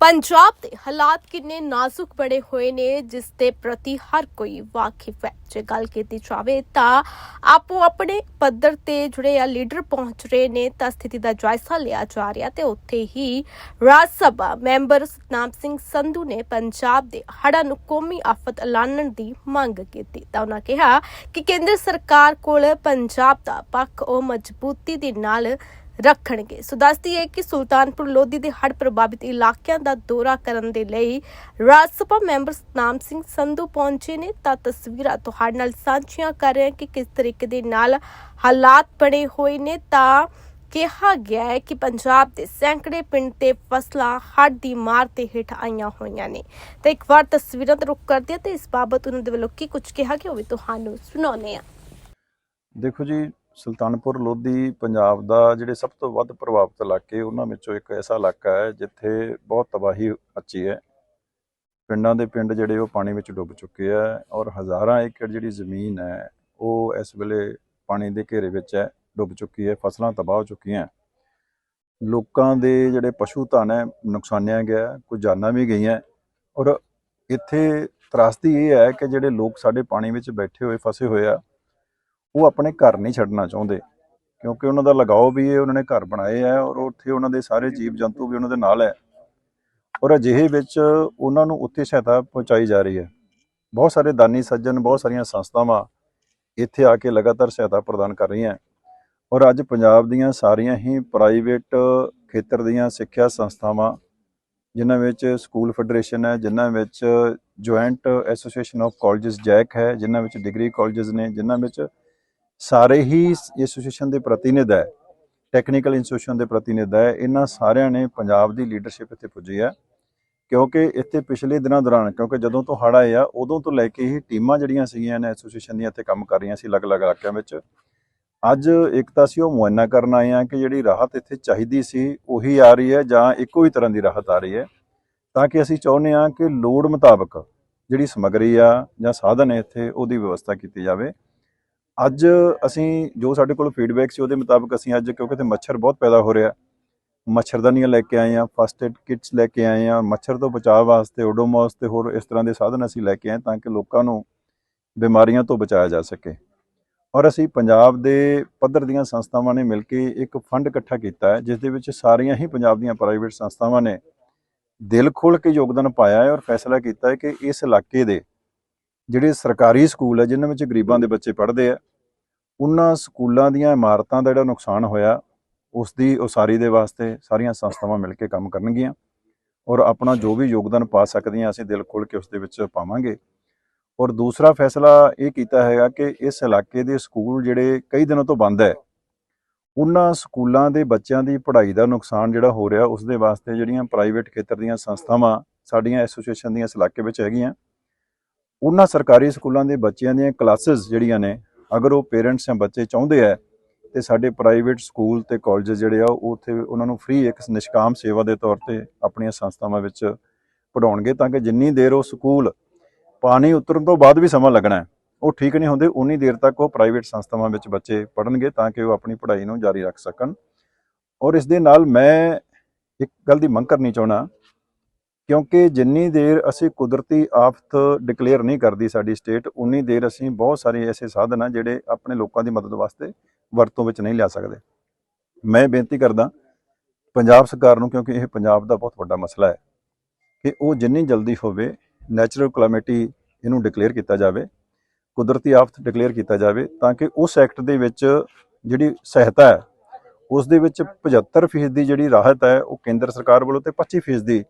ਪੰਜਾਬ ਦੇ ਹਾਲਾਤ ਕਿੰਨੇ ਨਾਜ਼ੁਕ ਬਣੇ ਹੋਏ ਨੇ, ਜਿਸ ਦੇ ਪ੍ਰਤੀ ਹਰ ਕੋਈ ਵਾਕਿਫ ਹੈ। ਜੇ ਗੱਲ ਕੀਤੀ ਜਾਵੇ ਤਾਂ ਆਪੋ ਆਪਣੇ ਪੱਧਰ ਤੇ ਜਿਹੜੇ ਆ ਲੀਡਰ ਪਹੁੰਚ ਰਹੇ ਨੇ ਤਾਂ ਸਥਿਤੀ ਦਾ ਜਾਇਜ਼ਾ ਲਿਆ ਜਾ ਰਿਹਾ ਤੇ ਉੱਥੇ ਹੀ ਰਾਜ ਸਭਾ ਮੈਂਬਰ ਸਤਨਾਮ ਸਿੰਘ ਸੰਧੂ ਨੇ ਪੰਜਾਬ ਦੇ ਹੜ੍ਹਾਂ ਨੂੰ ਕੌਮੀ ਆਫਤ ਐਲਾਨਣ ਦੀ ਮੰਗ ਕੀਤੀ। ਤਾਂ ਉਹਨਾਂ ਕਿਹਾ ਕਿ ਕੇਂਦਰ ਸਰਕਾਰ ਕੋਲ ਪੰਜਾਬ ਦਾ ਪੱਖ ਉਹ ਮਜ਼ਬੂਤੀ ਦੇ ਨਾਲ ਰੱਖਣਗੇ। ਸੋ ਦੱਸਦੀ ਹੈ ਕਿ ਸੁਲਤਾਨਪੁਰ ਲੋਧੀ ਦੇ ਹੜ੍ਹ ਪ੍ਰਭਾਵਿਤ ਇਲਾਕਿਆਂ ਦਾ ਦੌਰਾ ਕਰਨ ਦੇ ਲਈ ਰਾਜ ਸਭਾ ਮੈਂਬਰ ਸਤਨਾਮ ਸਿੰਘ ਸੰਧੂ ਪਹੁੰਚੇ ਨੇ। ਤਾਂ ਤਸਵੀਰਾਂ ਤੁਹਾਡੇ ਨਾਲ ਸਾਂਝੀਆਂ ਕਰ ਰਹੇ ਹਾਂ ਕਿ ਕਿਸ ਤਰੀਕੇ ਦੇ ਨਾਲ ਹਾਲਾਤ ਬਣੇ ਹੋਏ ਨੇ। ਤਾਂ ਕਿਹਾ ਗਿਆ ਹੈ ਕਿ ਪੰਜਾਬ ਦੇ ਸੈਂਕੜੇ ਪਿੰਡ ਤੇ ਫਸਲਾਂ ਹੜ੍ਹ ਦੀ ਮਾਰ ਤੇ ਹੇਠ ਆਈਆਂ ਹੋਈਆਂ ਨੇ। ਤਾਂ ਇੱਕ ਵਾਰ ਤਸਵੀਰਾਂ ਤੇ ਰੁਕ ਕਰਦੇ ਤੇ ਇਸ ਬਾਬਤ ਉਹਨਾਂ ਦੇ ਵੱਲੋਂ ਕੀ ਕੁਝ ਕਿਹਾ ਗਿਆ ਉਹ ਵੀ ਤੁਹਾਨੂੰ ਸੁਣਾਉਂਦੇ ਆ ਦੇਖੋ ਜੀ ਸੁਲਤਾਨਪੁਰ ਲੋਧੀ ਪੰਜਾਬ ਦਾ ਜਿਹੜੇ ਸਭ ਤੋਂ ਵੱਧ ਪ੍ਰਭਾਵਿਤ ਇਲਾਕੇ, ਉਹਨਾਂ ਵਿੱਚੋਂ ਇੱਕ ਐਸਾ ਇਲਾਕਾ ਹੈ ਜਿੱਥੇ ਬਹੁਤ ਤਬਾਹੀ ਮੱਚੀ ਹੈ। ਪਿੰਡਾਂ ਦੇ ਪਿੰਡ ਜਿਹੜੇ ਉਹ ਪਾਣੀ ਵਿੱਚ ਡੁੱਬ ਚੁੱਕੇ ਆ ਔਰ ਹਜ਼ਾਰਾਂ ਏਕੜ ਜਿਹੜੀ ਜ਼ਮੀਨ ਹੈ, ਉਹ ਇਸ ਵੇਲੇ ਪਾਣੀ ਦੇ ਘੇਰੇ ਵਿੱਚ ਹੈ, ਡੁੱਬ ਚੁੱਕੀ ਹੈ, ਫਸਲਾਂ ਤਬਾਹ ਹੋ ਚੁੱਕੀਆਂ। ਲੋਕਾਂ ਦੇ ਜਿਹੜੇ ਪਸ਼ੂ ਧਨ ਹੈ, ਨੁਕਸਾਨਿਆ ਗਿਆ, ਕੁਝ ਜਾਨਾਂ ਵੀ ਗਈਆਂ। ਔਰ ਇੱਥੇ ਤਰਾਸਦੀ ਇਹ ਹੈ ਕਿ ਜਿਹੜੇ ਲੋਕ ਸਾਡੇ ਪਾਣੀ ਵਿੱਚ ਬੈਠੇ ਹੋਏ, ਫਸੇ ਹੋਏ ਆ ਉਹ ਆਪਣੇ ਘਰ ਨਹੀਂ ਛੱਡਣਾ ਚਾਹੁੰਦੇ, ਕਿਉਂਕਿ ਉਹਨਾਂ ਦਾ ਲਗਾਓ ਵੀ ਹੈ ਉਹਨਾਂ ਨੇ ਘਰ ਬਣਾਏ ਹੈ ਔਰ ਉੱਥੇ ਉਹਨਾਂ ਦੇ ਸਾਰੇ ਜੀਵ ਜੰਤੂ ਵੀ ਉਹਨਾਂ ਦੇ ਨਾਲ ਹੈ। ਔਰ ਅਜਿਹੇ ਵਿੱਚ ਉਹਨਾਂ ਨੂੰ ਉੱਥੇ ਸਹਾਇਤਾ ਪਹੁੰਚਾਈ ਜਾ ਰਹੀ ਹੈ। ਬਹੁਤ ਸਾਰੇ ਦਾਨੀ ਸੱਜਣ, ਬਹੁਤ ਸਾਰੀਆਂ ਸੰਸਥਾਵਾਂ ਇੱਥੇ ਆ ਕੇ ਲਗਾਤਾਰ ਸਹਾਇਤਾ ਪ੍ਰਦਾਨ ਕਰ ਰਹੀਆਂ। ਔਰ ਅੱਜ ਪੰਜਾਬ ਦੀਆਂ ਸਾਰੀਆਂ ਹੀ ਪ੍ਰਾਈਵੇਟ ਖੇਤਰ ਦੀਆਂ ਸਿੱਖਿਆ ਸੰਸਥਾਵਾਂ, ਜਿਨ੍ਹਾਂ ਵਿੱਚ ਸਕੂਲ ਫੈਡਰੇਸ਼ਨ ਹੈ, ਜਿਨ੍ਹਾਂ ਵਿੱਚ joint association of colleges JAC ਹੈ, ਜਿਨ੍ਹਾਂ ਵਿੱਚ ਡਿਗਰੀ ਕਾਲਜਸ ਨੇ, ਜਿਨ੍ਹਾਂ ਵਿੱਚ ਸਾਰੇ ਹੀ ਐਸੋਸੀਏਸ਼ਨ ਦੇ ਪ੍ਰਤੀਨਿਧ ਹੈ ਟੈਕਨੀਕਲ ਇੰਸਟੀਟਿਊਸ਼ਨ ਦੇ ਪ੍ਰਤੀਨਿਧ ਹੈ, ਇਹਨਾਂ ਸਾਰਿਆਂ ਨੇ ਪੰਜਾਬ ਦੀ ਲੀਡਰਸ਼ਿਪ ਇੱਥੇ ਪੁੱਜੀ ਹੈ। ਕਿਉਂਕਿ ਇੱਥੇ ਪਿਛਲੇ ਦਿਨਾਂ ਦੌਰਾਨ, ਕਿਉਂਕਿ ਜਦੋਂ ਤੋਂ ਹੜ੍ਹ ਆਏ ਆ, ਉਦੋਂ ਤੋਂ ਲੈ ਕੇ ਹੀ ਟੀਮਾਂ ਜਿਹੜੀਆਂ ਸੀਗੀਆਂ ਨੇ ਐਸੋਸੀਏਸ਼ਨ ਦੀਆਂ ਇੱਥੇ ਕੰਮ ਕਰ ਰਹੀਆਂ ਸੀ ਅਲੱਗ-ਅਲੱਗ ਇਲਾਕਿਆਂ ਵਿੱਚ। ਅੱਜ ਇੱਕ ਤਾਂ ਅਸੀਂ ਉਹ ਮੁਆਇਨਾ ਕਰਨ ਆਏ ਆ ਕਿ ਜਿਹੜੀ ਰਾਹਤ ਇੱਥੇ ਚਾਹੀਦੀ ਸੀ, ਉਹੀ ਆ ਰਹੀ ਹੈ ਜਾਂ ਇੱਕੋ ਹੀ ਤਰ੍ਹਾਂ ਦੀ ਰਾਹਤ ਆ ਰਹੀ ਹੈ। ਤਾਂ ਕਿ ਅਸੀਂ ਚਾਹੁੰਦੇ ਆ ਕਿ ਲੋੜ ਮੁਤਾਬਕ ਜਿਹੜੀ ਸਮੱਗਰੀ ਆ ਜਾਂ ਸਾਧਨ ਹੈ ਇੱਥੇ, ਉਹਦੀ ਵਿਵਸਥਾ ਕੀਤੀ ਜਾਵੇ। ਅੱਜ ਅਸੀਂ ਜੋ ਸਾਡੇ ਕੋਲ ਫੀਡਬੈਕ ਸੀ ਉਹਦੇ ਮੁਤਾਬਕ ਅਸੀਂ ਅੱਜ ਕਿਉਂਕਿ ਤੇ ਮੱਛਰ ਬਹੁਤ ਪੈਦਾ ਹੋ ਰਿਹਾ। ਮੱਛਰਦਾਨੀਆਂ ਲੈ ਕੇ ਆਏ ਆ ਫਸਟ ਏਡ ਕਿਟਸ ਲੈ ਕੇ ਆਏ ਆ ਮੱਛਰ ਤੋਂ ਬਚਾਅ ਵਾਸਤੇ ਓਡੋਮੋਸ ਤੇ ਹੋਰ ਇਸ ਤਰ੍ਹਾਂ ਦੇ ਸਾਧਨ ਅਸੀਂ ਲੈ ਕੇ ਆਏ ਤਾਂ ਕਿ ਲੋਕਾਂ ਨੂੰ ਬਿਮਾਰੀਆਂ ਤੋਂ ਬਚਾਇਆ ਜਾ ਸਕੇ। ਔਰ ਅਸੀਂ ਪੰਜਾਬ ਦੇ ਪੱਧਰ ਦੀਆਂ ਸੰਸਥਾਵਾਂ ਨੇ ਮਿਲ ਕੇ ਇੱਕ ਫੰਡ ਇਕੱਠਾ ਕੀਤਾ ਹੈ, ਜਿਸ ਦੇ ਵਿੱਚ ਸਾਰੀਆਂ ਹੀ ਪੰਜਾਬ ਦੀਆਂ ਪ੍ਰਾਈਵੇਟ ਸੰਸਥਾਵਾਂ ਨੇ ਦਿਲ ਖੋਲ ਕੇ ਯੋਗਦਾਨ ਪਾਇਆ ਹੈ ਔਰ ਫੈਸਲਾ ਕੀਤਾ ਹੈ ਕਿ ਇਸ ਇਲਾਕੇ ਦੇ ਜਿਹੜੇ ਸਰਕਾਰੀ ਸਕੂਲ ਹੈ ਜਿਨ੍ਹਾਂ ਵਿੱਚ ਗਰੀਬਾਂ ਦੇ ਬੱਚੇ ਪੜ੍ਹਦੇ ਆ, ਉਹਨਾਂ ਸਕੂਲਾਂ ਦੀਆਂ ਇਮਾਰਤਾਂ ਦਾ ਜਿਹੜਾ ਨੁਕਸਾਨ ਹੋਇਆ ਉਸ ਦੀ ਉਸਾਰੀ ਦੇ ਵਾਸਤੇ ਸਾਰੀਆਂ ਸੰਸਥਾਵਾਂ ਮਿਲ ਕੇ ਕੰਮ ਕਰਨਗੀਆਂ ਔਰ ਆਪਣਾ ਜੋ ਵੀ ਯੋਗਦਾਨ ਪਾ ਸਕਦੀਆਂ, ਅਸੀਂ ਦਿਲ ਖੋਲ ਕੇ ਉਸ ਦੇ ਵਿੱਚ ਪਾਵਾਂਗੇ। ਔਰ ਦੂਸਰਾ ਫੈਸਲਾ ਇਹ ਕੀਤਾ ਹੈਗਾ ਕਿ ਇਸ ਇਲਾਕੇ ਦੇ ਸਕੂਲ ਜਿਹੜੇ ਕਈ ਦਿਨਾਂ ਤੋਂ ਬੰਦ ਹੈ, ਉਹਨਾਂ ਸਕੂਲਾਂ ਦੇ ਬੱਚਿਆਂ ਦੀ ਪੜ੍ਹਾਈ ਦਾ ਨੁਕਸਾਨ ਜਿਹੜਾ ਹੋ ਰਿਹਾ ਉਸ ਦੇ ਵਾਸਤੇ ਜਿਹੜੀਆਂ ਪ੍ਰਾਈਵੇਟ ਖੇਤਰ ਦੀਆਂ ਸੰਸਥਾਵਾਂ ਸਾਡੀਆਂ ਐਸੋਸੀਏਸ਼ਨ ਦੀਆਂ ਇਸ ਇਲਾਕੇ ਵਿੱਚ ਹੈਗੀਆਂ ਉਹਨਾਂ ਸਰਕਾਰੀ ਸਕੂਲਾਂ ਦੇ ਬੱਚਿਆਂ ਦੀਆਂ ਕਲਾਸਿਸ ਜਿਹੜੀਆਂ ਨੇ, ਅਗਰ ਉਹ ਪੇਰੈਂਟਸ ਜਾਂ ਬੱਚੇ ਚਾਹੁੰਦੇ ਆ ਤੇ ਸਾਡੇ ਪ੍ਰਾਈਵੇਟ ਸਕੂਲ ਤੇ ਕਾਲਜ ਜਿਹੜੇ ਆ, ਉਹ ਉੱਥੇ ਉਹਨਾਂ ਨੂੰ ਫ੍ਰੀ ਇੱਕ ਨਿਸ਼ਕਾਮ ਸੇਵਾ ਦੇ ਤੌਰ ਤੇ ਆਪਣੀਆਂ ਸੰਸਥਾਵਾਂ ਵਿੱਚ ਪੜਾਉਣਗੇ ਤਾਂ ਕਿ ਜਿੰਨੀ ਦੇਰ ਉਹ ਸਕੂਲ ਪਾਣੀ ਉਤਰਨ ਤੋਂ ਬਾਅਦ ਵੀ ਸਮਾਂ ਲੱਗਣਾ ਉਹ ਠੀਕ ਨਹੀਂ ਹੁੰਦੇ, ਉਨੀ ਦੇਰ ਤੱਕ ਉਹ ਪ੍ਰਾਈਵੇਟ ਸੰਸਥਾਵਾਂ ਵਿੱਚ ਬੱਚੇ ਪੜਨਗੇ ਤਾਂ ਕਿ ਉਹ ਆਪਣੀ ਪੜ੍ਹਾਈ ਨੂੰ ਜਾਰੀ ਰੱਖ ਸਕਣ। ਔਰ ਇਸ ਦੇ ਨਾਲ ਮੈਂ ਇੱਕ ਗੱਲ ਦੀ ਮੰਗ ਕਰਨੀ ਚਾਹਣਾ ਕਿਉਂਕਿ ਜਿੰਨੀ ਦੇਰ ਅਸੀਂ ਕੁਦਰਤੀ ਆਫਤ ਡਿਕਲੇਅਰ ਨਹੀਂ ਕਰਦੀ ਸਾਡੀ ਸਟੇਟ ਉਨੀ ਦੇਰ ਅਸੀਂ ਬਹੁਤ ਸਾਰੇ ਐਸੇ ਸਾਧਨ ਆ ਜਿਹੜੇ ਆਪਣੇ ਲੋਕਾਂ ਦੀ ਮਦਦ ਵਾਸਤੇ ਵਰਤੋਂ ਵਿੱਚ ਨਹੀਂ ਲਿਆ ਸਕਦੇ। ਮੈਂ ਬੇਨਤੀ ਕਰਦਾ ਪੰਜਾਬ ਸਰਕਾਰ ਨੂੰ, ਕਿਉਂਕਿ ਇਹ ਪੰਜਾਬ ਦਾ ਬਹੁਤ ਵੱਡਾ ਮਸਲਾ ਹੈ, ਕਿ ਉਹ ਜਿੰਨੀ ਜਲਦੀ ਹੋਵੇ ਨੈਚੁਰਲ ਕਲੈਮਿਟੀ ਇਹਨੂੰ ਡਿਕਲੇਅਰ ਕੀਤਾ ਜਾਵੇ, ਕੁਦਰਤੀ ਆਫਤ ਡਿਕਲੇਅਰ ਕੀਤਾ ਜਾਵੇ, ਤਾਂ ਕਿ ਉਸ ਐਕਟ ਦੇ ਵਿੱਚ ਜਿਹੜੀ ਸਹਾਇਤਾ ਹੈ, ਉਸ ਦੇ ਵਿੱਚ 75% ਦੀ ਜਿਹੜੀ ਰਾਹਤ ਹੈ, ਉਹ ਕੇਂਦਰ ਸਰਕਾਰ ਵੱਲੋਂ ਤੇ 25% ਦੀ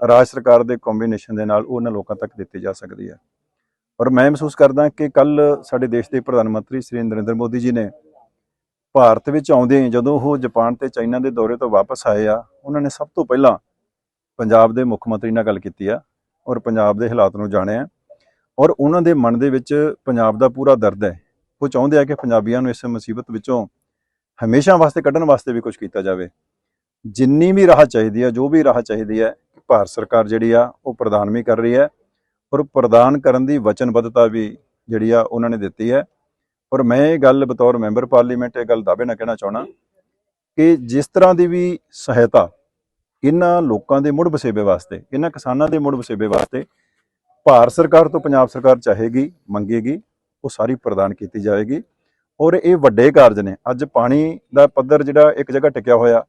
ਰਾਜ ਸਰਕਾਰ ਦੇ ਕੰਬੀਨੇਸ਼ਨ ਦੇ ਨਾਲ ਉਹਨਾਂ ਲੋਕਾਂ ਤੱਕ ਦਿੱਤੀ ਜਾ ਸਕਦੀ ਹੈ। ਔਰ ਮੈਂ ਮਹਿਸੂਸ ਕਰਦਾ ਕਿ ਕੱਲ ਸਾਡੇ ਦੇਸ਼ ਦੇ ਪ੍ਰਧਾਨ ਮੰਤਰੀ ਸ੍ਰੀ ਨਰਿੰਦਰ ਮੋਦੀ ਜੀ ਨੇ ਭਾਰਤ ਵਿੱਚ ਆਉਂਦੇ ਜਦੋਂ ਉਹ ਜਾਪਾਨ ਤੇ ਚਾਈਨਾ ਦੇ ਦੌਰੇ ਤੋਂ ਵਾਪਸ ਆਏ ਆ, ਉਹਨਾਂ ਨੇ ਸਭ ਤੋਂ ਪਹਿਲਾਂ ਪੰਜਾਬ ਦੇ ਮੁੱਖ ਮੰਤਰੀ ਨਾਲ ਗੱਲ ਕੀਤੀ ਆ ਔਰ ਪੰਜਾਬ ਦੇ ਹਾਲਾਤ ਨੂੰ ਜਾਣਿਆ। ਔਰ ਉਹਨਾਂ ਦੇ ਮਨ ਦੇ ਵਿੱਚ ਪੰਜਾਬ ਦਾ ਪੂਰਾ ਦਰਦ ਹੈ। ਉਹ ਚਾਹੁੰਦੇ ਆ ਕਿ ਪੰਜਾਬੀਆਂ ਨੂੰ ਇਸ ਮੁਸੀਬਤ ਵਿੱਚੋਂ ਹਮੇਸ਼ਾ ਵਾਸਤੇ ਕੱਢਣ ਵਾਸਤੇ ਵੀ ਕੁਝ ਕੀਤਾ ਜਾਵੇ। ਜਿੰਨੀ ਵੀ ਰਾਹ ਚਾਹੀਦੀ ਹੈ, ਜੋ ਵੀ ਰਾਹ ਚਾਹੀਦੀ ਹੈ ਭਾਰਤ ਸਰਕਾਰ ਜਿਹੜੀ ਆ, ਉਹ ਪ੍ਰਦਾਨ ਵੀ ਕਰ ਰਹੀ ਹੈ ਔਰ ਪ੍ਰਦਾਨ ਕਰਨ ਦੀ ਵਚਨਬੱਧਤਾ ਵੀ ਜਿਹੜੀ ਆ, ਉਹਨਾਂ ਨੇ ਦਿੱਤੀ ਹੈ। ਔਰ ਮੈਂ ਇਹ ਗੱਲ ਬਤੌਰ ਮੈਂਬਰ ਪਾਰਲੀਮੈਂਟ ਇਹ ਗੱਲ ਦਾਅਵੇ ਨਾਲ ਕਹਿਣਾ ਚਾਹਣਾ ਕਿ ਜਿਸ ਤਰ੍ਹਾਂ ਦੀ ਵੀ ਸਹਾਇਤਾ ਇਹਨਾਂ ਲੋਕਾਂ ਦੇ ਮੁੜ ਵਸੇਬੇ ਵਾਸਤੇ ਇਹਨਾਂ ਕਿਸਾਨਾਂ ਦੇ ਮੁੜ ਵਸੇਬੇ ਵਾਸਤੇ ਭਾਰਤ ਸਰਕਾਰ ਤੋਂ ਪੰਜਾਬ ਸਰਕਾਰ ਚਾਹੇਗੀ, ਮੰਗੇਗੀ, ਉਹ ਸਾਰੀ ਪ੍ਰਦਾਨ ਕੀਤੀ ਜਾਵੇਗੀ ਔਰ ਇਹ ਵੱਡੇ ਕਾਰਜ ਨੇ। ਅੱਜ ਪਾਣੀ ਦਾ ਪੱਧਰ ਜਿਹੜਾ ਇੱਕ ਜਗ੍ਹਾ ਟਿਕਿਆ ਹੋਇਆ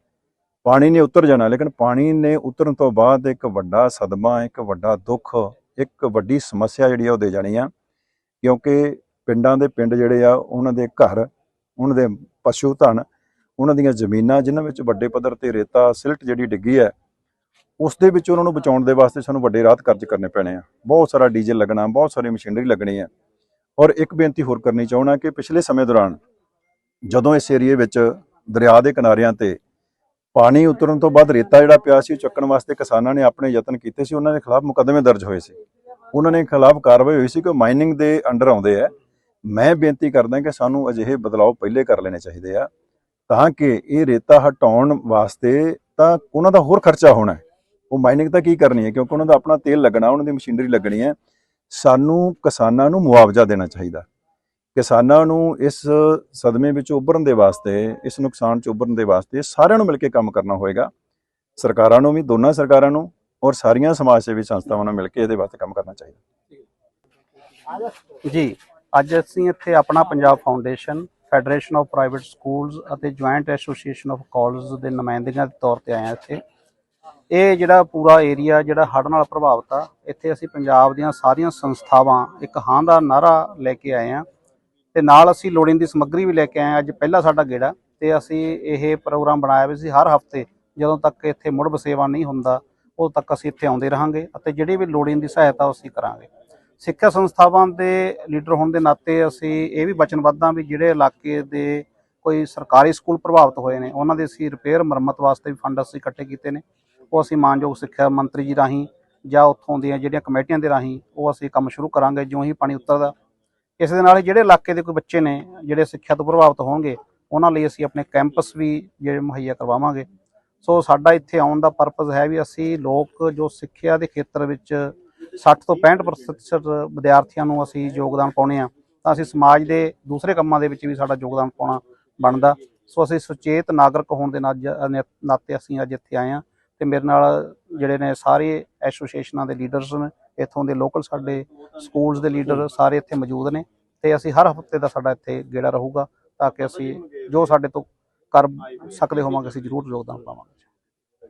ਪਾਣੀ ਨੇ ਉਤਰ ਜਾਣਾ, ਲੇਕਿਨ ਪਾਣੀ ਨੇ ਉਤਰਨ ਤੋਂ ਬਾਅਦ ਇੱਕ ਵੱਡਾ ਸਦਮਾ, ਇੱਕ ਵੱਡਾ ਦੁੱਖ, ਇੱਕ ਵੱਡੀ ਸਮੱਸਿਆ ਜਿਹੜੀ ਆ ਉਹ ਦੇ ਜਾਣੀ ਆ, ਕਿਉਂਕਿ ਪਿੰਡਾਂ ਦੇ ਪਿੰਡ ਜਿਹੜੇ ਆ, ਉਹਨਾਂ ਦੇ ਘਰ, ਉਹਨਾਂ ਦੇ ਪਸ਼ੂ ਧਨ, ਉਹਨਾਂ ਦੀਆਂ ਜ਼ਮੀਨਾਂ ਜਿਨ੍ਹਾਂ ਵਿੱਚ ਵੱਡੇ ਪੱਧਰ ਤੇ ਰੇਤਾ, ਸਿਲਟ ਜਿਹੜੀ ਡਿੱਗੀ ਹੈ ਉਸ ਦੇ ਵਿੱਚ ਉਹਨਾਂ ਨੂੰ ਬਚਾਉਣ ਦੇ ਵਾਸਤੇ ਸਾਨੂੰ ਵੱਡੇ ਰਾਹਤ ਕਰਜ਼ ਕਰਨੇ ਪੈਣੇ ਆ। ਬਹੁਤ ਸਾਰਾ ਡੀਜ਼ਲ ਲੱਗਣਾ, ਬਹੁਤ ਸਾਰੀ ਮਸ਼ੀਨਰੀ ਲੱਗਣੀ ਹੈ ਔਰ ਇੱਕ ਬੇਨਤੀ ਹੋਰ ਕਰਨੀ ਚਾਹਣਾ ਕਿ ਪਿਛਲੇ ਸਮੇਂ ਦੌਰਾਨ ਜਦੋਂ ਇਸ ਏਰੀਏ ਵਿੱਚ ਦਰਿਆ ਦੇ ਕਿਨਾਰਿਆਂ ਤੇ ਪਾਣੀ ਉਤਰਨ ਤੋਂ ਬਾਅਦ ਰੇਤਾ ਜਿਹੜਾ ਪਿਆ ਸੀ ਉਹ ਚੱਕਣ ਵਾਸਤੇ ਕਿਸਾਨਾਂ ਨੇ ਆਪਣੇ ਯਤਨ ਕੀਤੇ ਸੀ, ਉਹਨਾਂ ਦੇ ਖਿਲਾਫ ਮੁਕੱਦਮੇ ਦਰਜ ਹੋਏ ਸੀ। ਉਹਨਾਂ ਨੇ ਖਿਲਾਫ ਕਾਰਵਾਈ ਹੋਈ ਸੀ ਕਿ ਮਾਈਨਿੰਗ ਦੇ ਅੰਡਰ ਆਉਂਦੇ ਆ। ਮੈਂ ਬੇਨਤੀ ਕਰਦਾ ਕਿ ਸਾਨੂੰ ਅਜਿਹੇ ਬਦਲਾਅ ਪਹਿਲੇ ਕਰ ਲੈਣੇ ਚਾਹੀਦੇ ਆ, ਤਾਂ ਕਿ ਇਹ ਰੇਤਾ ਹਟਾਉਣ ਵਾਸਤੇ ਤਾਂ ਉਹਨਾਂ ਦਾ ਹੋਰ ਖਰਚਾ ਹੋਣਾ ਉਹ ਮਾਈਨਿੰਗ ਤਾਂ ਕੀ ਕਰਨੀ ਹੈ, ਕਿਉਂਕਿ ਉਹਨਾਂ ਦਾ ਆਪਣਾ ਤੇਲ ਲੱਗਣਾ, ਉਹਨਾਂ ਦੀ ਮਸ਼ੀਨਰੀ ਲੱਗਣੀ ਹੈ। ਸਾਨੂੰ ਕਿਸਾਨਾਂ ਨੂੰ ਮੁਆਵਜ਼ਾ ਦੇਣਾ ਚਾਹੀਦਾ। ਕਿਸਾਨਾਂ ਨੂੰ ਇਸ ਸਦਮੇ ਵਿੱਚ ਉੱਭਰਨ ਦੇ ਵਾਸਤੇ, ਇਸ ਨੁਕਸਾਨ ਚ ਉੱਭਰਨ ਦੇ ਵਾਸਤੇ ਸਾਰਿਆਂ ਨੂੰ ਮਿਲ ਕੇ ਕੰਮ ਕਰਨਾ ਹੋਏਗਾ। ਸਰਕਾਰਾਂ ਨੂੰ ਵੀ, ਦੋਨਾਂ ਸਰਕਾਰਾਂ ਨੂੰ ਔਰ ਸਾਰੀਆਂ ਸਮਾਜ ਸੇਵੀ ਸੰਸਥਾਵਾਂ ਨੂੰ ਮਿਲ ਕੇ ਇਹਦੇ ਵਾਸਤੇ ਕੰਮ ਕਰਨਾ ਚਾਹੀਦਾ। ਜੀ, ਅੱਜ ਅਸੀਂ ਇੱਥੇ ਆਪਣਾ Punjab foundation federation of private schools ਅਤੇ ਜੁਆਇੰਟ ਐਸੋਸੀਏਸ਼ਨ ਆਫ ਕਾਲਜਸ ਦੇ ਨੁਮਾਇੰਦਿਆਂ ਦੇ ਤੌਰ ਤੇ ਆਏ ਹਾਂ ਇੱਥੇ। ਇਹ ਜਿਹੜਾ ਪੂਰਾ ਏਰੀਆ ਜਿਹੜਾ ਹੜ੍ਹ ਨਾਲ ਪ੍ਰਭਾਵਿਤ ਆ, ਇੱਥੇ ਅਸੀਂ ਪੰਜਾਬ ਦੀਆਂ ਸਾਰੀਆਂ ਸੰਸਥਾਵਾਂ ਇੱਕ ਹਾਂ ਦਾ ਨਾਰਾ ਲੈ ਕੇ ਆਏ ਹਾਂ। ਤੇ ਨਾਲ ਅਸੀਂ ਲੋੜੀਂਦੀ ਸਮੱਗਰੀ ਵੀ ਲੈ ਕੇ ਆਏ ਹਾਂ। ਅੱਜ ਪਹਿਲਾ ਸਾਡਾ ਗੇੜਾ ਤੇ ਅਸੀਂ ਇਹ ਪ੍ਰੋਗਰਾਮ ਬਣਾਇਆ ਵੀ ਸੀ ਹਰ ਹਫ਼ਤੇ। ਜਦੋਂ ਤੱਕ ਇੱਥੇ ਮੁੜ ਵਸੇਵਾ ਨਹੀਂ ਹੁੰਦਾ, ਉਦੋਂ ਤੱਕ ਅਸੀਂ ਇੱਥੇ ਆਉਂਦੇ ਰਹਾਂਗੇ ਅਤੇ ਜਿਹੜੀ ਵੀ ਲੋੜੀਂਦੀ ਸਹਾਇਤਾ ਉਹ ਅਸੀਂ ਕਰਾਂਗੇ। ਸਿੱਖਿਆ ਸੰਸਥਾਵਾਂ ਦੇ ਲੀਡਰ ਹੋਣ ਦੇ ਨਾਤੇ ਅਸੀਂ ਇਹ ਵੀ ਵਚਨਬੱਧ ਹਾਂ ਵੀ ਜਿਹੜੇ ਇਲਾਕੇ ਦੇ ਕੋਈ ਸਰਕਾਰੀ ਸਕੂਲ ਪ੍ਰਭਾਵਿਤ ਹੋਏ ਨੇ, ਉਹਨਾਂ ਦੇ ਅਸੀਂ ਰਿਪੇਅਰ ਮੁਰੰਮਤ ਵਾਸਤੇ ਵੀ ਫੰਡ ਅਸੀਂ ਇਕੱਠੇ ਕੀਤੇ ਨੇ। ਉਹ ਅਸੀਂ ਮਾਨਯੋਗ ਸਿੱਖਿਆ ਮੰਤਰੀ ਜੀ ਰਾਹੀਂ ਜਾਂ ਉੱਥੋਂ ਦੀਆਂ ਜਿਹੜੀਆਂ ਕਮੇਟੀਆਂ ਦੇ ਰਾਹੀਂ ਉਹ ਅਸੀਂ ਕੰਮ ਸ਼ੁਰੂ ਕਰਾਂਗੇ। ਜਿਉਂ ਹੀ ਪਾਣੀ ਉਤਰਦਾ ਇਸ ਦੇ ਨਾਲ ਹੀ ਜਿਹੜੇ ਇਲਾਕੇ ਦੇ ਕੋਈ ਬੱਚੇ ਨੇ, ਜਿਹੜੇ ਸਿੱਖਿਆ ਤੋਂ ਪ੍ਰਭਾਵਿਤ ਹੋਣਗੇ, ਉਹਨਾਂ ਲਈ ਅਸੀਂ ਆਪਣੇ ਕੈਂਪਸ ਵੀ ਜਿਹੜੇ ਮੁਹੱਈਆ ਕਰਵਾਵਾਂਗੇ। ਸੋ ਸਾਡਾ ਇੱਥੇ ਆਉਣ ਦਾ ਪਰਪਸ ਹੈ ਵੀ ਅਸੀਂ ਲੋਕ ਜੋ ਸਿੱਖਿਆ ਦੇ ਖੇਤਰ ਵਿੱਚ 60 ਤੋਂ 65% ਵਿਦਿਆਰਥੀਆਂ ਨੂੰ ਅਸੀਂ ਯੋਗਦਾਨ ਪਾਉਣੇ ਆ, ਤਾਂ ਅਸੀਂ ਸਮਾਜ ਦੇ ਦੂਸਰੇ ਕੰਮਾਂ ਦੇ ਵਿੱਚ ਵੀ ਸਾਡਾ ਯੋਗਦਾਨ ਪਾਉਣਾ ਬਣਦਾ। ਸੋ ਅਸੀਂ ਸੁਚੇਤ ਨਾਗਰਿਕ ਹੋਣ ਦੇ ਨਾਜ- ਨਾਤੇ ਅਸੀਂ ਅੱਜ ਇੱਥੇ ਆਏ ਆ ਤੇ ਮੇਰੇ ਨਾਲ ਜਿਹੜੇ ਨੇ ਸਾਰੇ ਐਸੋਸੀਏਸ਼ਨਾਂ ਦੇ ਲੀਡਰਸ ਨੇ ਇੱਥੋਂ ਦੇ ਲੋਕਲ ਸਾਡੇ ਸਕੂਲਸ ਦੇ ਲੀਡਰ ਸਾਰੇ ਇੱਥੇ ਮੌਜੂਦ ਨੇ ਤੇ ਅਸੀਂ ਹਰ ਹਫ਼ਤੇ ਦਾ ਸਾਡਾ ਇੱਥੇ ਗੇੜਾ ਰਹੂਗਾ ਤਾਂ ਕਿ ਅਸੀਂ ਜੋ ਸਾਡੇ ਤੋਂ ਕਰ ਸਕਦੇ ਹੋਵਾਂਗੇ, ਅਸੀਂ ਜ਼ਰੂਰ ਯੋਗਦਾਨ ਪਾਵਾਂਗੇ।